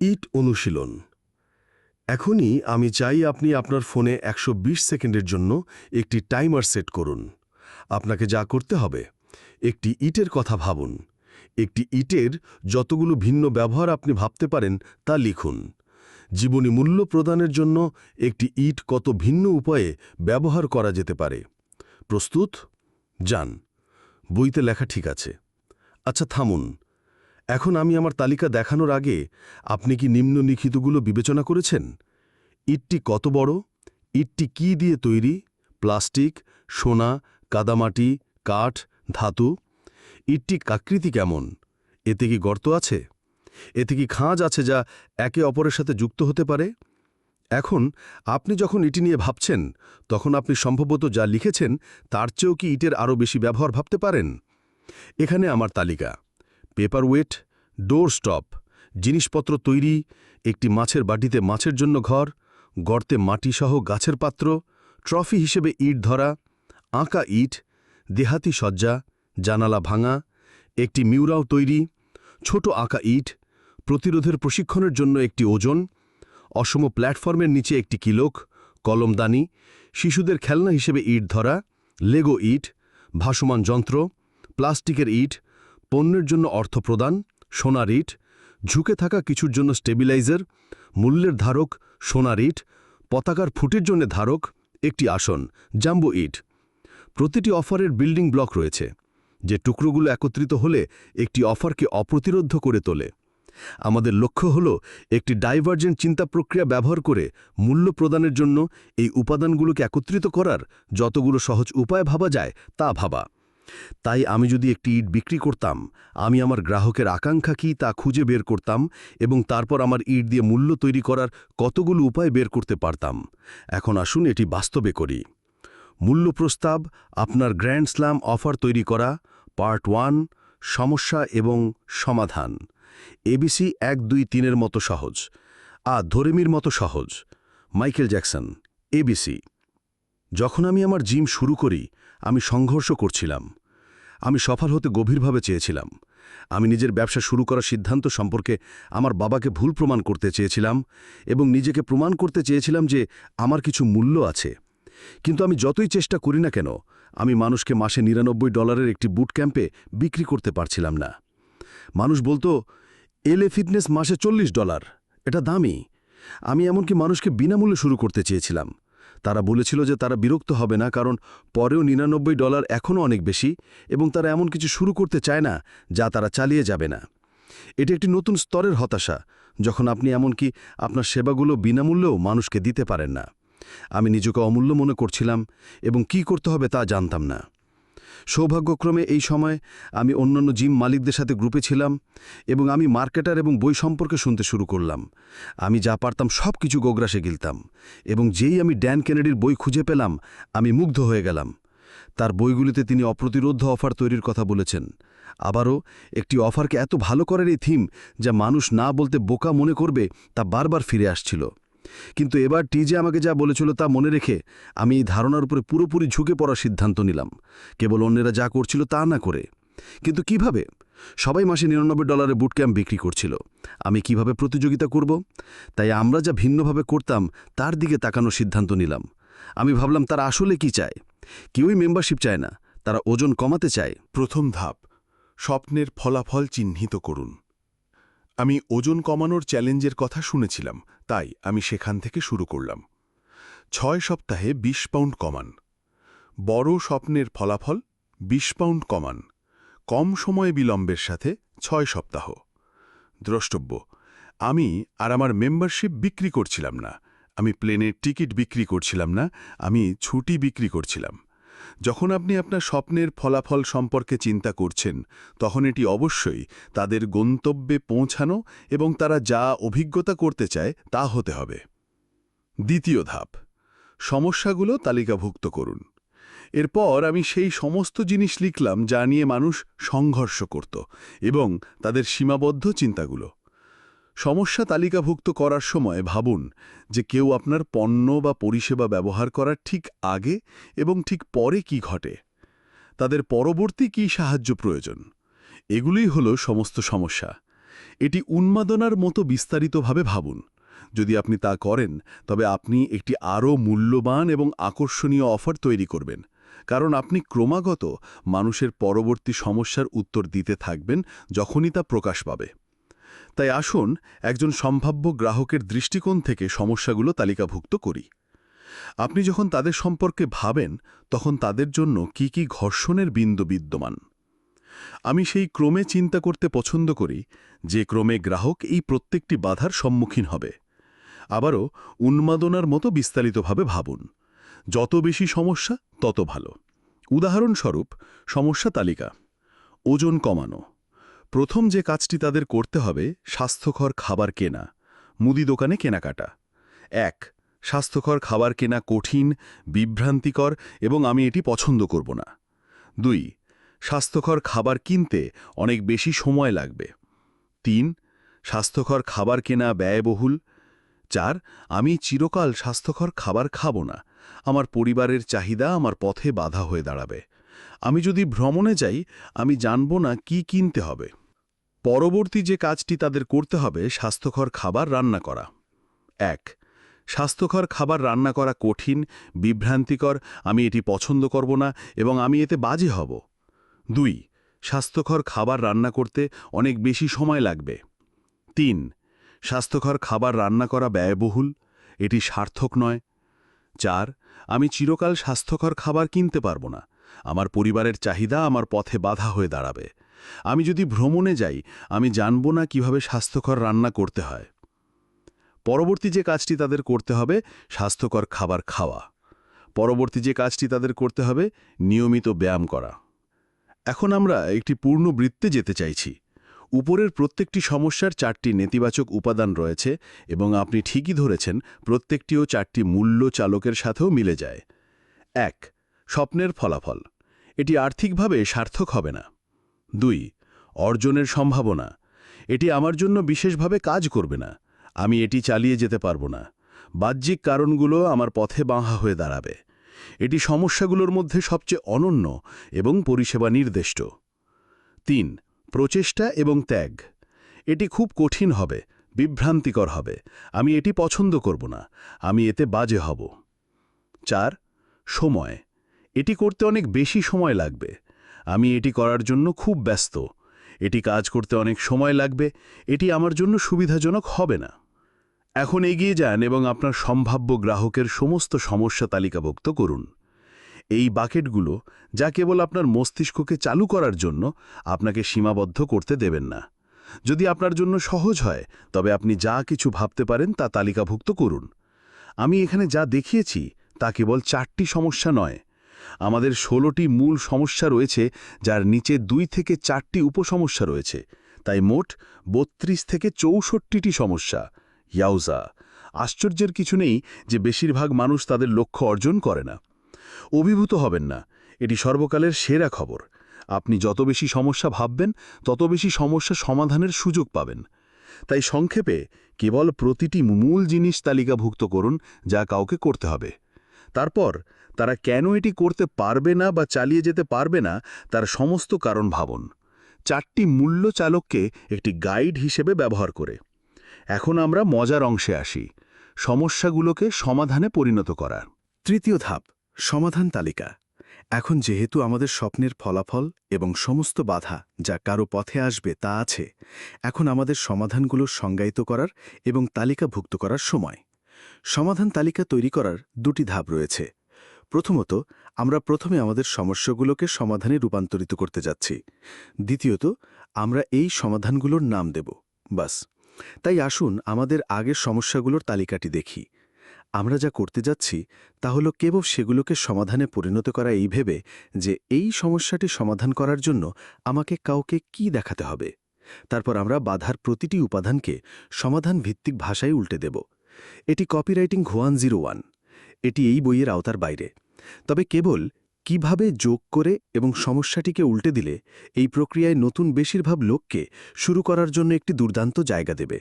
ইট অনুশীলন। এখনই আমি চাই আপনি আপনার ফোনে একশো বিশ সেকেন্ডের জন্য একটি টাইমার সেট করুন। আপনাকে যা করতে হবে, একটি ইটের কথা ভাবুন। একটি ইটের যতগুলো ভিন্ন ব্যবহার আপনি ভাবতে পারেন তা লিখুন। জীবনী মূল্য প্রদানের জন্য একটি ইট কত ভিন্ন উপায়ে ব্যবহার করা যেতে পারে। প্রস্তুত? যান। বইতে লেখা ঠিক আছে। আচ্ছা থামুন। এখন আমি আমার তালিকা দেখানোর আগে আপনি কি নিম্নলিখিতগুলো বিবেচনা করেছেন? ইটটি কত বড়? ইটটি কি দিয়ে তৈরি? প্লাস্টিক, সোনা, কাদামাটি, কাঠ, ধাতু? ইটটি কাকৃতি কেমন? এতে কি গর্ত আছে? এতে কি খাঁজ আছে যা একে অপরের সাথে যুক্ত হতে পারে? এখন আপনি যখন ইটি নিয়ে ভাবছেন, তখন আপনি সম্ভবত যা লিখেছেন তার চেয়েও কি ইটের আরও বেশি ব্যবহার ভাবতে পারেন? এখানে আমার তালিকা। পেপার ওয়েট ডোর স্টপ জিনিসপত্র তৈরি, একটি মাছের বাটিতে মাছের জন্য ঘর, গর্তে মাটিসহ গাছের পাত্র, ট্রফি হিসেবে ইট ধরা, আঁকা ইট, দেহাতি সজ্জা জানালা ভাঙা, একটি মিউরাও তৈরি, ছোট আঁকা ইট, প্রতিরোধের প্রশিক্ষণের জন্য একটি ওজন, অসম প্ল্যাটফর্মের নিচে একটি কিলোক, কলমদানি, শিশুদের খেলনা হিসেবে ইট ধরা, লেগো ইট, ভাসমান যন্ত্র, প্লাস্টিকের ইট পণ্যের জন্য অর্থ প্রদান সোনার ইট ঝুঁকে থাকা কিছুর জন্য স্টেবিলাইজার, মূল্যের ধারক সোনার ইট পতাকার ফুটের জন্য ধারক, একটি আসন, জাম্বো ইট। প্রতিটি অফারের বিল্ডিং ব্লক রয়েছে, যে টুকরোগুলো একত্রিত হলে একটি অফারকে অপ্রতিরোধ করে তোলে। আমাদের লক্ষ্য হল একটি ডাইভার্জেন্ট চিন্তা প্রক্রিয়া ব্যবহার করে মূল্য প্রদানের জন্য এই উপাদানগুলোকে একত্রিত করার যতগুলো সহজ উপায় ভাবা যায় তা ভাবা। তাই আমি যদি একটি ইট বিক্রি করতাম, আমি আমার গ্রাহকের আকাঙ্ক্ষা কী তা খুঁজে বের করতাম এবং তারপর আমার ইট দিয়ে মূল্য তৈরি করার কতগুলো উপায় বের করতে পারতাম? এখন আসুন এটি বাস্তবে করি। মূল্য প্রস্তাব, আপনার গ্র্যান্ড স্ল্যাম অফার তৈরি করা, পার্ট ওয়ান, সমস্যা এবং সমাধান। এবিসি এক, দুই, তিনের মতো সহজ। আ, ধরেমির মতো সহজ। মাইকেল জ্যাকসন এবিসি যখন আমি আমার জিম শুরু করি, আমি সংঘর্ষ করছিলাম। আমি সফল হতে গভীরভাবে চেয়েছিলাম। আমি নিজের ব্যবসা শুরু করার সিদ্ধান্ত সম্পর্কে আমার বাবাকে ভুল প্রমাণ করতে চেয়েছিলাম এবং নিজেকে প্রমাণ করতে চেয়েছিলাম যে আমার কিছু মূল্য আছে। কিন্তু আমি যতই চেষ্টা করি না কেন, আমি মানুষকে মাসে নিরানব্বই ডলারের একটি বুট ক্যাম্পে বিক্রি করতে পারছিলাম না। মানুষ বলতো, এলে ফিটনেস মাসে চল্লিশ ডলার, এটা দামি। আমি এমনকি মানুষকে বিনামূল্যে শুরু করতে চেয়েছিলাম। তারা বলেছিল যে তারা বিরক্ত হবে না কারণ পরেও নিরানব্বই ডলার এখনও অনেক বেশি এবং তারা এমন কিছু শুরু করতে চায় না যা তারা চালিয়ে যাবে না। এটি একটি নতুন স্তরের হতাশা, যখন আপনি এমনকি আপনার সেবাগুলো বিনামূল্যেও মানুষকে দিতে পারেন না। আমি নিজেকে অমূল্য মনে করছিলাম এবং কি করতে হবে তা জানতাম না। সৌভাগ্যক্রমে এই সময় আমি অন্যান্য জিম মালিকদের সাথে গ্রুপে ছিলাম এবং আমি মার্কেটার এবং বই সম্পর্কে শুনতে শুরু করলাম। আমি যা পারতাম সব কিছু গোগ্রাসে গিলতাম এবং যেই আমি ড্যান কেনেডির বই খুঁজে পেলাম, আমি মুগ্ধ হয়ে গেলাম। তার বইগুলিতে তিনি অপ্রতিরোধ অফার তৈরির কথা বলেছেন। আবারও একটি অফারকে এত ভালো করার এই থিম যা মানুষ না বলতে বোকা মনে করবে তা বারবার ফিরে আসছিল। কিন্তু এবার টিজে আমাকে যা বলেছিল তা মনে রেখে আমি এই ধারণার উপরে পুরোপুরি ঝুঁকে পড়ার সিদ্ধান্ত নিলাম। কেবল অন্যেরা যা করছিল তা না করে। কিন্তু কীভাবে? সবাই মাসে নিরানব্বই ডলারে বুট ক্যাম্প বিক্রি করছিল। আমি কীভাবে প্রতিযোগিতা করব? তাই আমরা যা ভিন্নভাবে করতাম, তার দিকে তাকানোর সিদ্ধান্ত নিলাম। আমি ভাবলাম, তারা আসলে কি চায়? কেউই মেম্বারশিপ চায় না। তারা ওজন কমাতে চায়। প্রথম ধাপ, স্বপ্নের ফলাফল চিহ্নিত করুন। আমি ওজন কমানোর চ্যালেঞ্জের কথা শুনেছিলাম। তাই আমি সেখান থেকে শুরু করলাম। ছয় সপ্তাহে ২০ পাউন্ড কমান। বড় স্বপ্নের ফলাফল ২০ পাউন্ড কমান। কম সময় বিলম্বের সাথে ছয় সপ্তাহ। দ্রষ্টব্য, আমি আর আমার মেম্বারশিপ বিক্রি করছিলাম না। আমি প্লেনের টিকিট বিক্রি করছিলাম না, আমি ছুটি বিক্রি করছিলাম। যখন আপনি আপনার স্বপ্নের ফলাফল সম্পর্কে চিন্তা করছেন, তখন এটি অবশ্যই তাদের গন্তব্যে পৌঁছানো এবং তারা যা অভিজ্ঞতা করতে চায় তা হতে হবে। দ্বিতীয় ধাপ, সমস্যাগুলো তালিকাভুক্ত করুন। এরপর আমি সেই সমস্ত জিনিস লিখলাম যা নিয়ে মানুষ সংঘর্ষ করত এবং তাদের সীমাবদ্ধ চিন্তাগুলো। সমস্যা তালিকাভুক্ত করার সময় ভাবুন যে কেউ আপনার পণ্য বা পরিষেবা ব্যবহার করার ঠিক আগে এবং ঠিক পরে কি ঘটে। তাদের পরবর্তী কি সাহায্য প্রয়োজন? এগুলোই হলো সমস্ত সমস্যা। এটি উন্মাদনার মতো বিস্তারিতভাবে ভাবুন। যদি আপনি তা করেন, তবে আপনি একটি আরও মূল্যবান এবং আকর্ষণীয় অফার তৈরি করবেন। কারণ আপনি ক্রমাগত মানুষের পরবর্তী সমস্যার উত্তর দিতে থাকবেন যখনই তা প্রকাশ পাবে। তাই আসুন একজন সম্ভাব্য গ্রাহকের দৃষ্টিকোণ থেকে সমস্যাগুলো তালিকাভুক্ত করি। আপনি যখন তাদের সম্পর্কে ভাবেন, তখন তাদের জন্য কি কি ঘর্ষণের বিন্দু বিদ্যমান? আমি সেই ক্রমে চিন্তা করতে পছন্দ করি, যে ক্রমে গ্রাহক এই প্রত্যেকটি বাধার সম্মুখীন হবে। আবারও উন্মাদনার মতো বিস্তারিতভাবে ভাবুন। যত বেশি সমস্যা, তত ভালো। উদাহরণস্বরূপ, সমস্যা তালিকা। ওজন কমানো। প্রথম যে কাজটি তাদের করতে হবে, স্বাস্থ্যকর খাবার কেনা, মুদি দোকানে কেনাকাটা। এক, স্বাস্থ্যকর খাবার কেনা কঠিন, বিভ্রান্তিকর এবং আমি এটি পছন্দ করব না। দুই, স্বাস্থ্যকর খাবার কিনতে অনেক বেশি সময় লাগবে। তিন, স্বাস্থ্যকর খাবার কেনা ব্যয়বহুল। চার, আমি চিরকাল স্বাস্থ্যকর খাবার খাব না। আমার পরিবারের চাহিদা আমার পথে বাধা হয়ে দাঁড়াবে। আমি যদি ভ্রমণে যাই, আমি জানব না কি কিনতে হবে। পরবর্তী যে কাজটি তাদের করতে হবে, স্বাস্থ্যকর খাবার রান্না করা। এক, স্বাস্থ্যকর খাবার রান্না করা কঠিন, বিভ্রান্তিকর, আমি এটি পছন্দ করব না এবং আমি এতে বাজে হব। দুই, স্বাস্থ্যকর খাবার রান্না করতে অনেক বেশি সময় লাগবে। তিন, স্বাস্থ্যকর খাবার রান্না করা ব্যয়বহুল, এটি সার্থক নয়। চার, আমি চিরকাল স্বাস্থ্যকর খাবার কিনতে পারব না। আমার পরিবারের চাহিদা আমার পথে বাধা হয়ে দাঁড়াবে। আমি যদি ভ্রমণে যাই, আমি জানব না কীভাবে স্বাস্থ্যকর রান্না করতে হয়। পরবর্তী যে কাজটি তাদের করতে হবে, স্বাস্থ্যকর খাবার খাওয়া। পরবর্তী যে কাজটি তাদের করতে হবে, নিয়মিত ব্যায়াম করা। এখন আমরা একটি পূর্ণ বৃত্তে যেতে চাইছি। উপরের প্রত্যেকটি সমস্যার চারটি নেতিবাচক উপাদান রয়েছে এবং আপনি ঠিকই ধরেছেন, প্রত্যেকটিও চারটি মূল্য চালকের সাথেও মিলে যায়। এক স্বপ্নের ফলাফল। এটি আর্থিকভাবে সার্থক হবে না। দুই, অর্জনের সম্ভাবনা। এটি আমার জন্য বিশেষভাবে কাজ করবে না। আমি এটি চালিয়ে যেতে পারব না। বাহ্যিক কারণগুলো আমার পথে বাঁহা হয়ে দাঁড়াবে। এটি সমস্যাগুলোর মধ্যে সবচেয়ে অনন্য এবং পরিষেবা নির্দিষ্ট। তিন, প্রচেষ্টা এবং ত্যাগ। এটি খুব কঠিন হবে, বিভ্রান্তিকর হবে। আমি এটি পছন্দ করব না। আমি এতে বাজে হব। চার, সময়। এটি করতে অনেক বেশি সময় লাগবে। আমি এটি করার জন্য খুব ব্যস্ত। এটি কাজ করতে অনেক সময় লাগবে। এটি আমার জন্য সুবিধাজনক হবে না। এখন এগিয়ে যান এবং আপনার সম্ভাব্য গ্রাহকের সমস্ত সমস্যা তালিকাভুক্ত করুন। এই বাকেটগুলো, যা কেবল আপনার মস্তিষ্ককে চালু করার জন্য, আপনাকে সীমাবদ্ধ করতে দেবেন না। যদি আপনার জন্য সহজ হয়, তবে আপনি যা কিছু ভাবতে পারেন তা তালিকাভুক্ত করুন। আমি এখানে যা দেখিয়েছি, তা কেবল চারটি সমস্যা নয়। আমাদের ষোলোটি মূল সমস্যা রয়েছে, যার নিচে দুই থেকে চারটি উপসমস্যা রয়েছে। তাই মোট বত্রিশ থেকে চৌষট্টিটি সমস্যা। ইয়াউজা, আশ্চর্যের কিছু নেই যে বেশিরভাগ মানুষ তাদের লক্ষ্য অর্জন করে না। অভিভূত হবেন না, এটি সর্বকালের সেরা খবর। আপনি যত বেশি সমস্যা ভাববেন, তত বেশি সমস্যা সমাধানের সুযোগ পাবেন। তাই সংক্ষেপে কেবল প্রতিটি মূল জিনিস তালিকাভুক্ত করুন, যা কাউকে করতে হবে। তারপর, তারা কেন এটি করতে পারবে না বা চালিয়ে যেতে পারবে না, তার সমস্ত কারণ ভাবুন। চারটি মূল্য চালককে একটি গাইড হিসেবে ব্যবহার করে। এখন আমরা মজার অংশে আসি, সমস্যাগুলোকে সমাধানে পরিণত করা তৃতীয় ধাপ, সমাধান তালিকা। এখন যেহেতু আমাদের স্বপ্নের ফলাফল এবং সমস্ত বাধা যা কারও পথে আসবে তা আছে, এখন আমাদের সমাধানগুলো সংজ্ঞায়িত করার এবং তালিকাভুক্ত করার সময়। সমাধান তালিকা তৈরি করার দুটি ধাপ রয়েছে। প্রথমত, আমরা প্রথমে আমাদের সমস্যাগুলোকে সমাধানে রূপান্তরিত করতে যাচ্ছি। দ্বিতীয়ত, আমরা এই সমাধানগুলোর নাম দেব। বাস। তাই আসুন আমাদের আগের সমস্যাগুলোর তালিকাটি দেখি। আমরা যা করতে যাচ্ছি তা হলো কেবল সেগুলোকে সমাধানে পরিণত করা এই ভেবে যে এই সমস্যাটি সমাধান করার জন্য আমাকে কাউকে কি দেখাতে হবে। তারপর আমরা বাধার প্রতিটি উপাদানকে সমাধান ভিত্তিক ভাষায় উল্টে দেব। এটি কপিরাইটিং ঘোয়ান জিরো ওয়ান এটি এই বইয়ের আওতার বাইরে। তবে কেবল কীভাবে যোগ করে এবং সমস্যাটিকে উল্টে দিলে এই প্রক্রিয়ায় নতুন বেশিরভাগ লোককে শুরু করার জন্য একটি দুর্দান্ত জায়গা দেবে।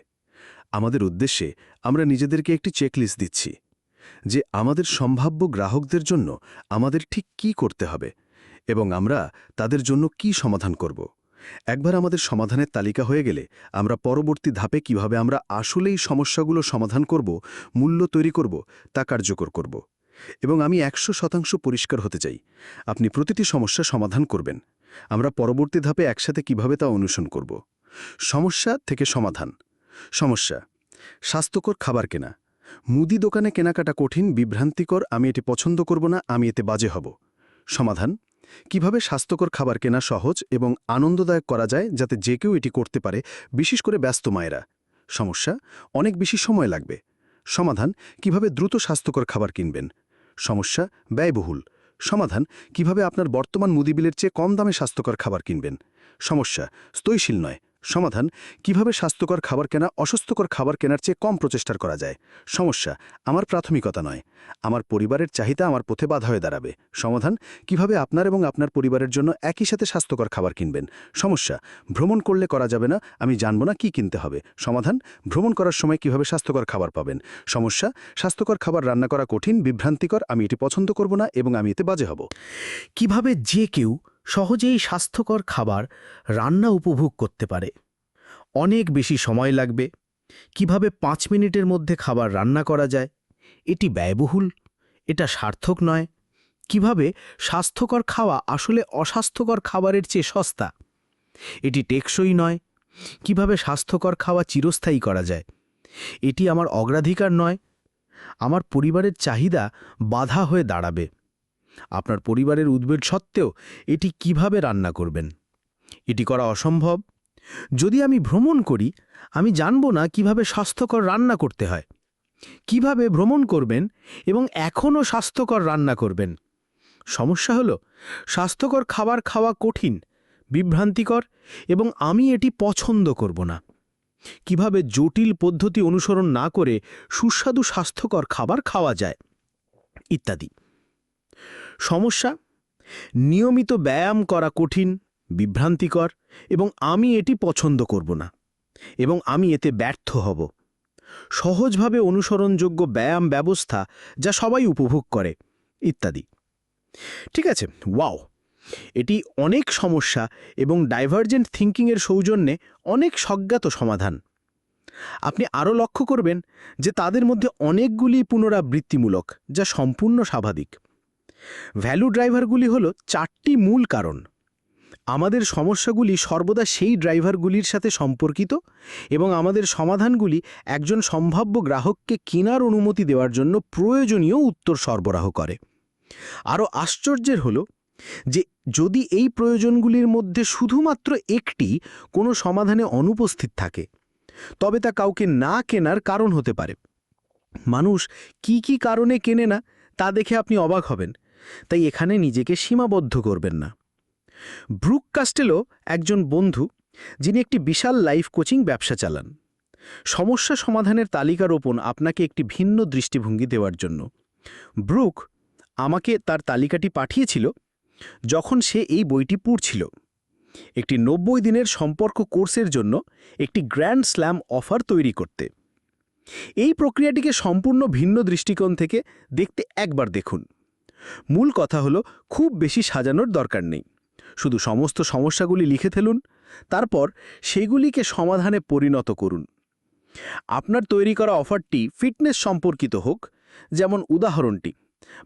আমাদের উদ্দেশ্যে আমরা নিজেদেরকে একটি চেকলিস্ট দিচ্ছি, যে আমাদের সম্ভাব্য গ্রাহকদের জন্য আমাদের ঠিক কি করতে হবে এবং আমরা তাদের জন্য কি সমাধান করব। একবার আমাদের সমাধানের তালিকা হয়ে গেলে আমরা পরবর্তী ধাপে কীভাবে আমরা আসলেই সমস্যাগুলো সমাধান করব, মূল্য তৈরি করব, তা কার্যকর করব। এবং আমি একশো শতাংশ পরিষ্কার হতে চাই। আপনি প্রতিটি সমস্যা সমাধান করবেন। আমরা পরবর্তী ধাপে একসাথে কীভাবে তা অনুসরণ করব। সমস্যা থেকে সমাধান। সমস্যা, স্বাস্থ্যকর খাবার কেনা। মুদি দোকানে কেনাকাটা কঠিন, বিভ্রান্তিকর, আমি এটি পছন্দ করব না, আমি এতে বাজে হব। সমাধান কীভাবে স্বাস্থ্যকর খাবার কেনা সহজ এবং আনন্দদায়ক করা যায় যাতে যে কেউ এটি করতে পারে, বিশেষ করে ব্যস্ত মায়েরা? সমস্যা, অনেক বেশি সময় লাগবে। সমাধান, কীভাবে দ্রুত স্বাস্থ্যকর খাবার কিনবেন? সমস্যা, ব্যয়বহুল। সমাধান, কীভাবে আপনার বর্তমান মুদিবিলের চেয়ে কম দামে স্বাস্থ্যকর খাবার কিনবেন? সমস্যা, স্থৈশীল নয়। সমাধান, কীভাবে স্বাস্থ্যকর খাবার কেনা, অস্বাস্থ্যকর খাবার কেনার চেয়ে কম প্রচেষ্টার করা যায়। সমস্যা, আমার প্রাথমিকতা নয়। আমার পরিবারের চাহিদা আমার পথে বাধা হয়ে দাঁড়াবে। সমাধান, কীভাবে আপনার এবং আপনার পরিবারের জন্য একই সাথে স্বাস্থ্যকর খাবার কিনবেন। সমস্যা, ভ্রমণ করলে করা যাবে না, আমি জানব না কি কিনতে হবে। সমাধান, ভ্রমণ করার সময় কীভাবে স্বাস্থ্যকর খাবার পাবেন। সমস্যা, স্বাস্থ্যকর খাবার রান্না করা কঠিন, বিভ্রান্তিকর, আমি এটি পছন্দ করব না এবং আমি এতে বাজে হব। কীভাবে যে কেউ সহজেই স্বাস্থ্যকর খাবার রান্না উপভোগ করতে পারে। অনেক বেশি সময় লাগবে। কীভাবে পাঁচ মিনিটের মধ্যে খাবার রান্না করা যায়? এটি ব্যয়বহুল, এটা সার্থক নয়। কীভাবে স্বাস্থ্যকর খাওয়া আসলে অস্বাস্থ্যকর খাবারের চেয়ে সস্তা? এটি টেকসই নয়। কীভাবে স্বাস্থ্যকর খাওয়া চিরস্থায়ী করা যায়? এটি আমার অগ্রাধিকার নয়। আমার পরিবারের চাহিদা বাধা হয়ে দাঁড়াবে। আপনার পরিবারের উদ্বেগ সত্ত্বেও এটি কীভাবে রান্না করবেন? এটি করা অসম্ভব। যদি আমি ভ্রমণ করি, আমি জানব না কীভাবে স্বাস্থ্যকর রান্না করতে হয়, কীভাবে ভ্রমণ করবেন এবং এখনও স্বাস্থ্যকর রান্না করবেন। সমস্যা হলো, স্বাস্থ্যকর খাবার খাওয়া কঠিন, বিভ্রান্তিকর এবং আমি এটি পছন্দ করব না। কীভাবে জটিল পদ্ধতি অনুসরণ না করে সুস্বাদু স্বাস্থ্যকর খাবার খাওয়া যায়, ইত্যাদি। সমস্যা? নিয়মিত ব্যায়াম করা কঠিন, বিভ্রান্তিকর এবং আমি এটি পছন্দ করব না এবং আমি এতে ব্যর্থ হব। সহজভাবে অনুসরণযোগ্য ব্যায়াম ব্যবস্থা যা সবাই উপভোগ করে, ইত্যাদি। ঠিক আছে, ওয়াও! এটি অনেক সমস্যা এবং ডাইভার্জেন্ট থিঙ্কিংয়ের সৌজন্যে অনেক স্বজ্ঞাত সমাধান। আপনি আরও লক্ষ্য করবেন যে তাদের মধ্যে অনেকগুলি পুনরাবৃত্তিমূলক, যা সম্পূর্ণ স্বাভাবিক। ভ্যালু ড্রাইভারগুলি হল চারটি মূল কারণ। আমাদের সমস্যাগুলি সর্বদা সেই ড্রাইভারগুলির সাথে সম্পর্কিত এবং আমাদের সমাধানগুলি একজন সম্ভাব্য গ্রাহককে কেনার অনুমতি দেওয়ার জন্য প্রয়োজনীয় উত্তর সরবরাহ করে। আরও আশ্চর্যের হল যে যদি এই প্রয়োজনগুলির মধ্যে শুধুমাত্র একটি কোনো সমাধানে অনুপস্থিত থাকে, তবে তা কাউকে না কেনার কারণ হতে পারে। মানুষ কি কি কারণে কেনে না, তা দেখে আপনি অবাক হবেন। তাই এখানে নিজেকে সীমাবদ্ধ করবেন না। ব্রুক কাস্টেলো একজন বন্ধু, যিনি একটি বিশাল লাইফ কোচিং ব্যবসা চালান। সমস্যা সমাধানের তালিকার ওপর আপনাকে একটি ভিন্ন দৃষ্টিভঙ্গি দেওয়ার জন্য। ব্রুক আমাকে তার তালিকাটি পাঠিয়েছিল যখন সে এই বইটি পড়ছিল। একটি নব্বই দিনের সম্পর্ক কোর্সের জন্য একটি গ্র্যান্ড স্ল্যাম অফার তৈরি করতে। এই প্রক্রিয়াটিকে সম্পূর্ণ ভিন্ন দৃষ্টিকোণ থেকে দেখতে একবার দেখুন। মূল কথা হলো, খুব বেশি সাজানোর দরকার নেই। শুধু সমস্ত সমস্যাগুলি লিখে ফেলুন, তারপর সেগুলিকে সমাধানে পরিণত করুন। আপনার তৈরি করা অফারটি ফিটনেস সম্পর্কিত হোক, যেমন উদাহরণটি,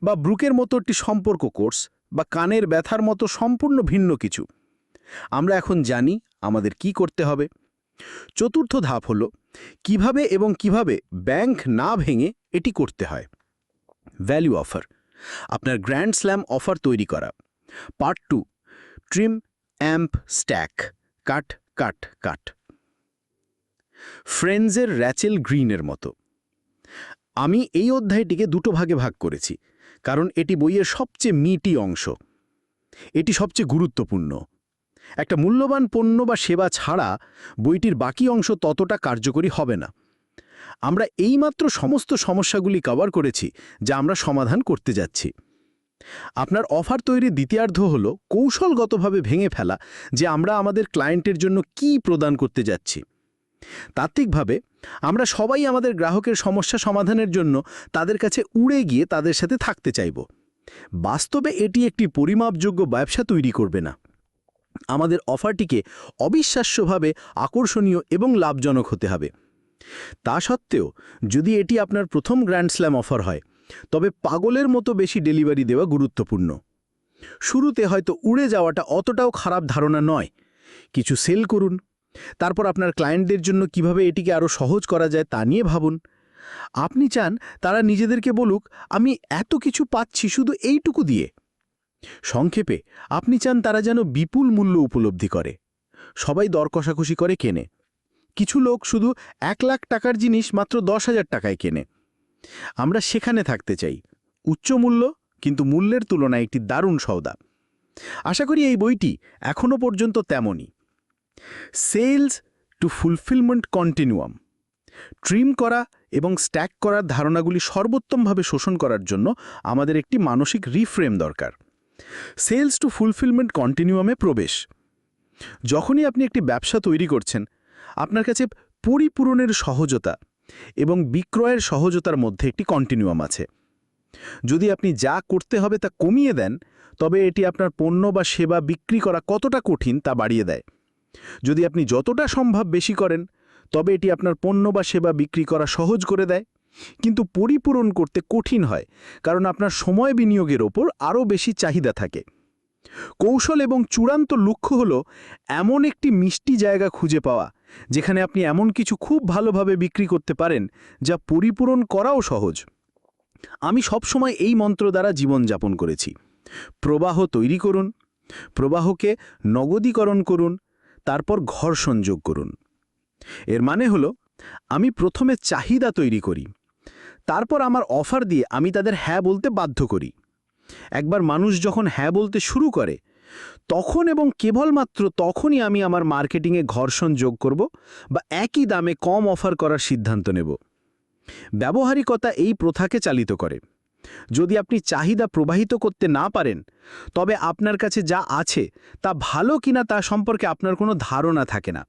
বা ব্রুকের মতো একটি সম্পর্ক কোর্স, বা কানের ব্যথার মতো সম্পূর্ণ ভিন্ন কিছু। আমরা এখন জানি আমাদের কি করতে হবে। চতুর্থ ধাপ হল, কীভাবে এবং কীভাবে ব্যাংক না ভেঙে এটি করতে হয়। Value offer. আপনার গ্র্যান্ড স্ল্যাম অফার তৈরি করা। Part two trim amp stack cut cut cut ফ্রেন্ডসের Rachel গ্রিনের মতো। আমি এই অধ্যায়টিকে দুটো ভাগে ভাগ করেছি, কারণ এটি বইয়ের সবচেয়ে মিটি অংশ। এটি সবচেয়ে গুরুত্বপূর্ণ। একটা মূল্যবান পণ্য বা সেবা ছাড়া বইটির বাকি অংশ ততটা কার্যকরী হবে না। আমরা এইমাত্র সমস্ত সমস্যাগুলি কভার করেছি, যা আমরা সমাধান করতে যাচ্ছি। আপনার অফার তৈরির দ্বিতীয়ার্ধ হল কৌশলগতভাবে ভেঙে ফেলা, যে আমরা আমাদের ক্লায়েন্টের জন্য কি প্রদান করতে যাচ্ছি। তাত্ত্বিকভাবে, আমরা সবাই আমাদের গ্রাহকের সমস্যা সমাধানের জন্য তাদের কাছে উড়ে গিয়ে তাদের সাথে থাকতে চাইব। বাস্তবে এটি একটি পরিমাপযোগ্য ব্যবসা তৈরি করবে না। আমাদের অফারটিকে অবিশ্বাস্যভাবে আকর্ষণীয় এবং লাভজনক হতে হবে। তা সত্ত্বেও, যদি এটি আপনার প্রথম গ্র্যান্ড স্ল্যাম অফার হয়, তবে পাগলের মতো বেশি ডেলিভারি দেওয়া গুরুত্বপূর্ণ। শুরুতে হয়তো উড়ে যাওয়াটা অতটাও খারাপ ধারণা নয়। কিছু সেল করুন। তারপর আপনার ক্লায়েন্টদের জন্য কীভাবে এটিকে আরও সহজ করা যায় তা নিয়ে ভাবুন। আপনি চান তারা নিজেদেরকে বলুক, আমি এত কিছু পাচ্ছি শুধু এইটুকু দিয়ে। সংক্ষেপে, আপনি চান তারা যেন বিপুল মূল্য উপলব্ধি করে। সবাই দর কষাকষি করে কেনে। কিছু লোক শুধু এক লাখ টাকার জিনিস মাত্র দশ হাজার টাকায় কেনে। আমরা সেখানে থাকতে চাই। উচ্চ মূল্য, কিন্তু মূল্যের তুলনায় একটি দারুণ সওদা। আশা করি এই বইটি এখনও পর্যন্ত তেমনই। Sales to fulfilment continuum. Trim করা এবং স্ট্যাক করার ধারণাগুলি সর্বোত্তমভাবে শোষণ করার জন্য আমাদের একটি মানসিক রিফ্রেম দরকার। সেলস টু ফুলফিলমেন্ট কন্টিনিউয়ামে প্রবেশ। যখনই আপনি একটি ব্যবসা তৈরি করছেন আপনার কাছে পরিপূরণের সহজতা এবং বিক্রয়ের সহজতার মধ্যে একটি কন্টিনিউয়াম আছে। যদি আপনি যা করতে হবে তা কমিয়ে দেন, তবে এটি আপনার পণ্য বা সেবা বিক্রি করা কতটা কঠিন তা বাড়িয়ে দেয়। যদি আপনি যতটা সম্ভব বেশি করেন, তবে এটি আপনার পণ্য বা সেবা বিক্রি করা সহজ করে দেয়। কিন্তু পরিপূরণ করতে কঠিন হয়, কারণ আপনার সময় বিনিয়োগের ওপর আরও বেশি চাহিদা থাকে। কৌশল এবং চূড়ান্ত লক্ষ্য হল এমন একটি মিষ্টি জায়গা খুঁজে পাওয়া যেখানে আপনি এমন কিছু খুব ভালোভাবে বিক্রি করতে পারেন যা পরিপূরণ করাও সহজ। আমি সবসময় এই মন্ত্র দ্বারা জীবনযাপন করেছি। প্রবাহ তৈরি করুন, প্রবাহকে নগদীকরণ করুন, তারপর ঘর্ষণ যোগ করুন। এর মানে হলো, আমি প্রথমে চাহিদা তৈরি করি, তারপর আমার অফার দিয়ে আমি তাদের হ্যাঁ বলতে বাধ্য করি। একবার মানুষ যখন হ্যাঁ বলতে শুরু করে তখন এবং কেবলমাত্র তখনই আমি আমার মার্কেটিংয়ে ঘর্ষণ যোগ করব বা একই দামে কম অফার করার সিদ্ধান্ত নেব। ব্যবহারিকতা এই প্রথাকে চালিত করে। যদি আপনি চাহিদা প্রবাহিত করতে না পারেন, তবে আপনার কাছে যা আছে তা ভালো কিনা তা সম্পর্কে আপনার কোনো ধারণা থাকে না।